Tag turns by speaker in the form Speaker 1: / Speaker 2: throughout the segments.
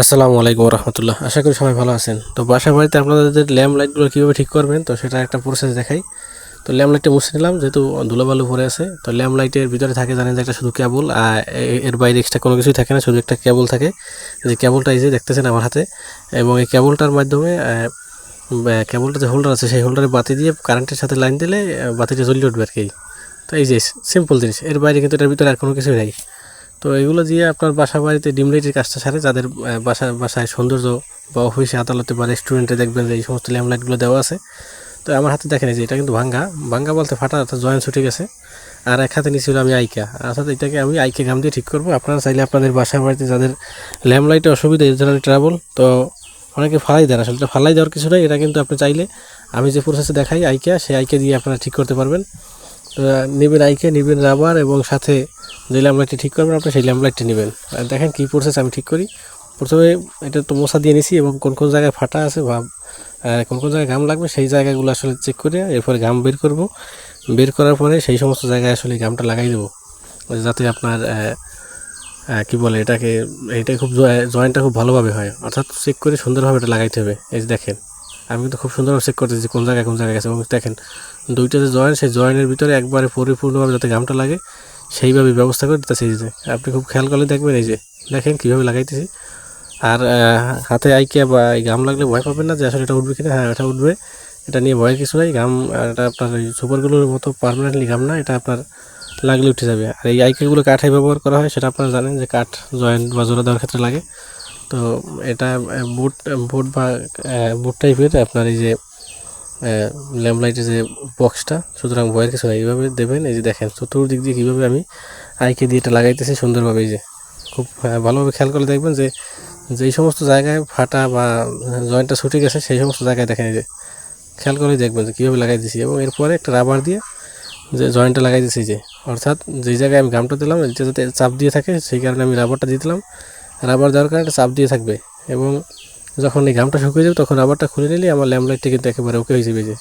Speaker 1: আসসালামু আলাইকুম রহমতুল্লাহ আশা করি সবাই ভালো আছেন। তো বাসা বাড়িতে আপনাদের ল্যাম্প লাইটগুলো কীভাবে ঠিক করবেন? তো সেটা একটা প্রসেস দেখাই। তো ল্যাম্প লাইটটা মুছে নিলাম, যেহেতু ধুলোবালু পরে আছে, তো ল্যাম্প লাইটের ভিতরে থাকে, জানেন যে একটা শুধু কেবল আর এর বাইরে এক্সট্রা কোনো কিছুই থাকে না, শুধু একটা কেবল থাকে। যে কেবলটা এই যে দেখতেছেন আমার হাতে, এবং এই কেবলটার মাধ্যমে কেবলটা যে হোল্ডার আছে, সেই হোল্ডারে বাতি দিয়ে কারেন্টের সাথে লাইন দিলে বাতিটা জ্বলিয়ে উঠবে আর কি তো এই যে সিম্পল জিনিস। এর বাইরে কিন্তু এটার ভিতরে আর কোনো কিছুই নাই। তো এগুলো দিয়ে আপনার বাসা বাড়িতে ডিম লাইটের কাজটা সারে, যাদের বাসা, বাসায় সৌন্দর্য বা অফিসে আদালতে বা রেস্টুরেন্টে দেখবেন যে এই সমস্ত ল্যাম্প লাইটগুলো দেওয়া আছে। তো আমার হাতে দেখেন যে এটা কিন্তু ভাঙ্গা। ভাঙ্গা বলতে ফাটা, অর্থাৎ জয়েন্ট ছুটে গেছে। আর এক হাতে নিয়েছিল আমি আইকা। অর্থাৎ এটাকে আমি আইকে গাম দিয়ে ঠিক করব। আপনারা চাইলে আপনাদের বাসা বাড়িতে যাদের ল্যাম্প লাইটে অসুবিধা এই ধরনের ট্রাভেল তো অনেকে ফালাই দেন। আসলে ফালাই দেওয়ার কিছু নেই, এটা কিন্তু আপনি চাইলে আমি যে প্রসেসে দেখাই আইকা, সেই আইকে দিয়ে আপনারা ঠিক করতে পারবেন। নেবেন আইকে, নেবেন রাবার এবং সাথে যে ল্যাম্প লাইটটি ঠিক করবেন আপনি সেই ল্যাম্প লাইটটি নেবেন দেখেন কী প্রসেস আমি ঠিক করি। প্রথমে এটা তো মশা দিয়ে নিছি এবং কোন কোন জায়গায় ফাটা আছে বা কোন কোন জায়গায় ঘাম লাগবে সেই জায়গাগুলো আসলে চেক করে এরপরে ঘাম বের করব। বের করার পরে সেই সমস্ত জায়গায় আসলে ঘামটা লাগাই দেবো। যাতে আপনার কি বলে এটাকে এটা খুব জয়েন্টটা খুব ভালোভাবে হয়। অর্থাৎ চেক করে সুন্দরভাবে এটা লাগাইতে হবে। এই দেখেন। আমি কিন্তু খুব সুন্দরভাবে চেক করতেছি কোন জায়গায় কোন জায়গায় আছে এবং দেখেন, দুইটা যে জয়েন্ট সেই জয়েনের ভিতরে একবারে পরিপূর্ণভাবে যাতে ঘামটা লাগে, সেইভাবে ব্যবস্থা করে দিতেছি। যে, আপনি খুব খেয়াল করলে দেখবেন, এই যে, দেখেন কীভাবে লাগাইতেছি। আর হাতে আইকে বা এই গাম লাগলে ভয় পাবেন না যে আসলে এটা উঠবে কিনা। হ্যাঁ এটা উঠবে, এটা নিয়ে ভয়ের কিছু নাই। গাম এটা আপনার ওই সুপারগুলোর মতো পারমানেন্টলি গাম না, এটা আপনার লাগলে উঠে যাবে। আর এই আইকেগুলো কাঠে ব্যবহার করা হয়, সেটা আপনারা জানেন যে কাঠ জয়েন্ট বা জোড়া দেওয়ার ক্ষেত্রে লাগে। তো এটা বুট বুট বা বুট টাইপের আপনার এই যে ল্যাম্প লাইটের যে বক্সটা, সুতরাং ভয়ের কিছু নাই, এইভাবে দেবেন, এই যে দেখেন, চতুর্দিক দিয়ে কীভাবে আমি আইকে দিয়ে এটা লাগাইতেছি সুন্দরভাবে, এই যে। খুব ভালোভাবে খেয়াল করে দেখবেন যে, যেই সমস্ত জায়গায় ফাটা বা জয়েন্টটা ছুটে গেছে, সেই সমস্ত জায়গায় দেখেন, এই যে, খেয়াল করে দেখবেন যে কীভাবে লাগাই দিয়েছি এবং এরপরে একটা রাবার দিয়ে যে জয়েন্টটা লাগাই দিয়েছি যে। অর্থাৎ যেই জায়গায় আমি গামটা দিলাম যাতে চাপ দিয়ে থাকে, সেই কারণে আমি রাবারটা দিয়ে দিলাম। রাবার দেওয়ার কারণে চাপ দিয়ে থাকবে এবং যখন এই ঘামটা শুকিয়ে যাবে তখন রাবারটা খুলে নিলে আমার ল্যাম্প লাইটটা কিন্তু একেবারে ওকে হয়ে যাবে যে।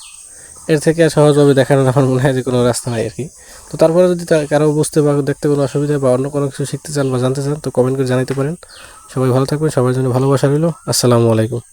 Speaker 1: এর থেকে আর সহজভাবে দেখানোর আমার মনে হয় যে কোনো রাস্তা নাই আর কি। তো তারপরে যদি কারও বুঝতে বা দেখতে কোনো অসুবিধা বা অন্য কোনো কিছু শিখতে চান বা জানতে চান, তো কমেন্ট করে জানাতে পারেন। সবাই ভালো থাকবেন, সবার জন্য ভালোবাসা রইল। আসসালামু আলাইকুম।